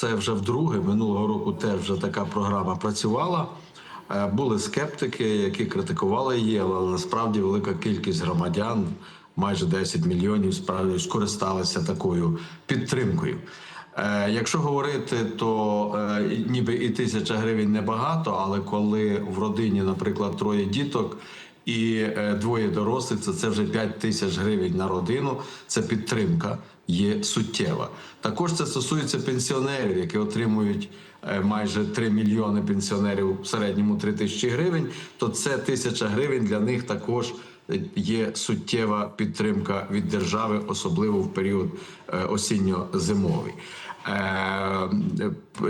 Це вже вдруге. Минулого року теж вже така програма працювала. Е, Були скептики, які критикували її, але насправді велика кількість громадян, майже 10 мільйонів, справді скористалися такою підтримкою. Е, Якщо говорити, то е, ніби і тисяча гривень небагато, але коли в родині, наприклад, троє діток і е, двоє дорослих, це, це вже 5 тисяч гривень на родину. Це підтримка є суттєва. Також це стосується пенсіонерів, які отримують е, майже 3 мільйони пенсіонерів в середньому 3 тисячі гривень. То це тисяча гривень для них також. е, Є суттєва підтримка від держави, особливо в період осінньо-зимовий.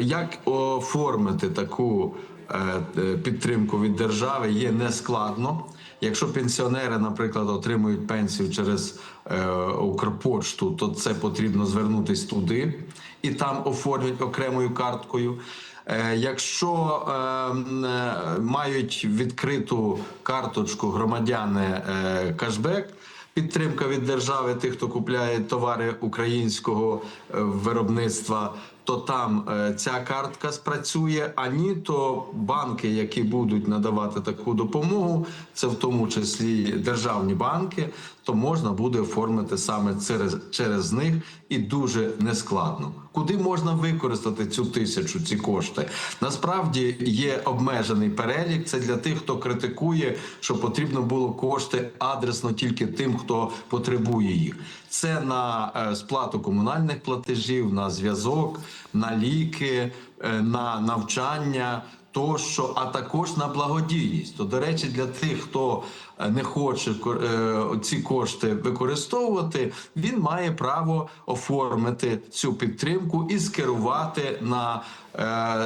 Як оформити таку е, е, підтримку від держави є нескладно. Якщо пенсіонери, наприклад, отримують пенсію через е, Укрпошту, то це потрібно звернутись туди і там оформлять окремою карткою. Е, Якщо е, е, мають відкриту карточку громадяни е, кешбек, підтримка від держави тих, хто купляє товари українського виробництва, то там е, ця картка спрацює. А ні, то банки, які будуть надавати таку допомогу, це в тому числі державні банки, то можна буде оформити саме через, через них і дуже нескладно. Куди можна використати цю тисячу, ці кошти? Насправді є обмежений перелік. Це для тих, хто критикує, що потрібно було кошти адресно тільки тим, хто потребує їх. Це на е, сплату комунальних платежів, на зв'язок, на ліки, е, на навчання. Тощо, а також на благодійність. То, до речі, для тих, хто е, не хоче е, ці кошти використовувати, він має право оформити цю підтримку і скерувати на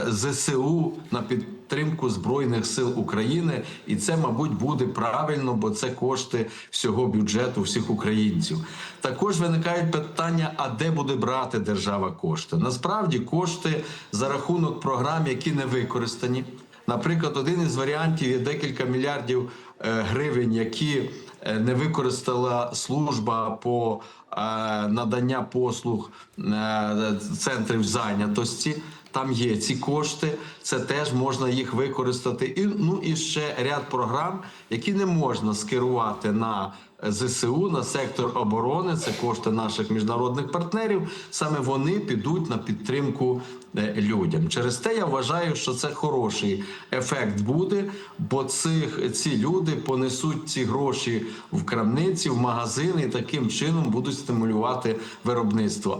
ЗСУ на підтримку Збройних сил України. І це, мабуть, буде правильно, бо це кошти всього бюджету всіх українців. Також виникають питання: а де буде брати держава кошти? Насправді кошти за рахунок програм, які не використані. Наприклад, один із варіантів є декілька мільярдів е, гривень, які е, не використала служба по е, надання послуг е, центрів зайнятості. Там є ці кошти, це теж можна їх використати. І ну і ще ряд програм, які не можна скерувати на ЗСУ, на сектор оборони. Це кошти наших міжнародних партнерів. Саме вони підуть на підтримку е, людям. Через те я вважаю, що це хороший ефект буде, бо цих ці люди понесуть ці гроші в крамниці, в магазини і таким чином будуть стимулювати виробництво.